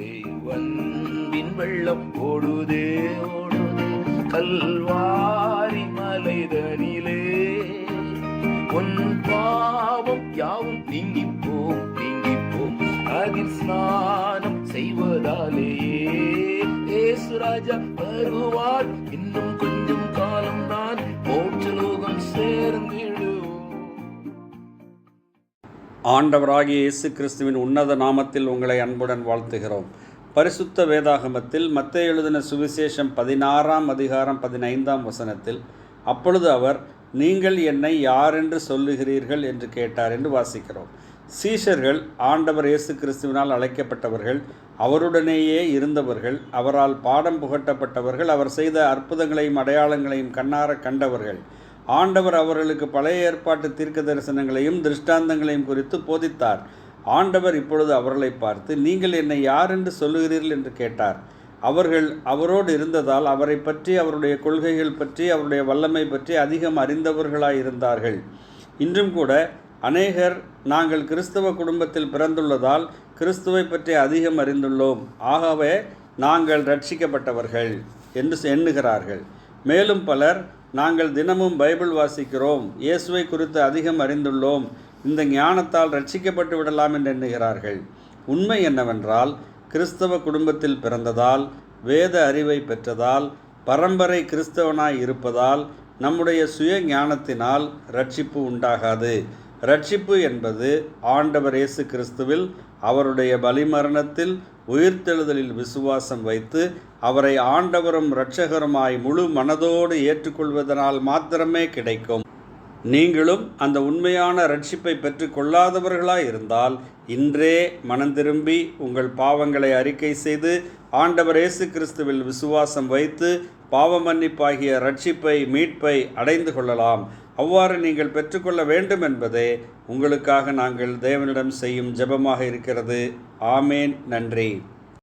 தேவன்பின் வெள்ளம் ஓடுதே ஓடுதே. கல்வாரி மலைதனிலே. உன் பாவம் யாவும் நீங்கிப்போம் நீங்கிப்போம் அதில் ஸ்நானம் செய்வதாலேயே. ஏசுராஜா வருவார். இன்னும் கொஞ்சம் கா ஆண்டவராகிய இயேசு கிறிஸ்துவின் உன்னத நாமத்தில் உங்களை அன்புடன் வாழ்த்துகிறோம். பரிசுத்த வேதாகமத்தில் மத்தேயு எழுதின சுவிசேஷம் பதினாறாம் அதிகாரம் பதினைந்தாம் வசனத்தில் அப்பொழுது அவர் நீங்கள் என்னை யாரென்று சொல்லுகிறீர்கள்? என்று கேட்டார் என்று வாசிக்கிறோம். சீஷர்கள் ஆண்டவர் இயேசு கிறிஸ்துவினால் அழைக்கப்பட்டவர்கள் அவருடனேயே இருந்தவர்கள் அவரால் பாடம் புகட்டப்பட்டவர்கள் அவர் செய்த அற்புதங்களையும் அடையாளங்களையும் கண்ணார கண்டவர்கள். ஆண்டவர் அவர்களுக்கு பழைய ஏற்பாட்டு தீர்க்க தரிசனங்களையும் திருஷ்டாந்தங்களையும் குறித்து போதித்தார். ஆண்டவர் இப்பொழுது அவர்களை பார்த்து நீங்கள் என்னை யார் என்று சொல்லுகிறீர்கள்? என்று கேட்டார். அவர்கள் அவரோடு இருந்ததால் அவரை பற்றி அவருடைய கொள்கைகள் பற்றி அவருடைய வல்லமை பற்றி அதிகம் அறிந்தவர்களாய் இருந்தார்கள் இன்றும் கூட அநேகர் நாங்கள் கிறிஸ்தவ குடும்பத்தில் பிறந்துள்ளதால் கிறிஸ்துவை பற்றி அதிகம் அறிந்துள்ளோம். ஆகவே நாங்கள் ரட்சிக்கப்பட்டவர்கள் என்று எண்ணுகிறார்கள். மேலும் பலர் நாங்கள் தினமும் பைபிள் வாசிக்கிறோம். இயேசுவை குறித்து அதிகம் அறிந்துள்ளோம். இந்த ஞானத்தால் ரட்சிக்கப்பட்டு விடலாம் என்று எண்ணுகிறார்கள். உண்மை என்னவென்றால் கிறிஸ்தவ குடும்பத்தில் பிறந்ததால் வேத அறிவை பெற்றதால் பரம்பரை கிறிஸ்தவனாய் இருப்பதால் நம்முடைய சுய ஞானத்தினால் ரட்சிப்பு உண்டாகாது. ரட்சிப்பு என்பது ஆண்டவர் இயேசு கிறிஸ்துவில் அவருடைய பலிமரணத்தில் உயிர்த்தெழுதலில் விசுவாசம் வைத்து அவரை ஆண்டவரும் இரட்சகருமாய் முழு மனதோடு ஏற்றுக்கொள்வதனால் மாத்திரமே கிடைக்கும். நீங்களும் அந்த உண்மையான ரட்சிப்பை பெற்றுக்கொள்ளாதவர்களாய் இருந்தால் இன்றே மனம் திரும்பி உங்கள் பாவங்களை அறிக்கை செய்து ஆண்டவர் இயேசு கிறிஸ்துவில் விசுவாசம் வைத்து பாவமன்னிப்பாகிய ரட்சிப்பை மீட்பை அடைந்து கொள்ளலாம். அவ்வாறு நீங்கள் பெற்றுக்கொள்ள வேண்டும் என்பதே உங்களுக்காக நாங்கள் தேவனிடம் செய்யும் ஜெபமாக இருக்கிறது. ஆமேன். நன்றி.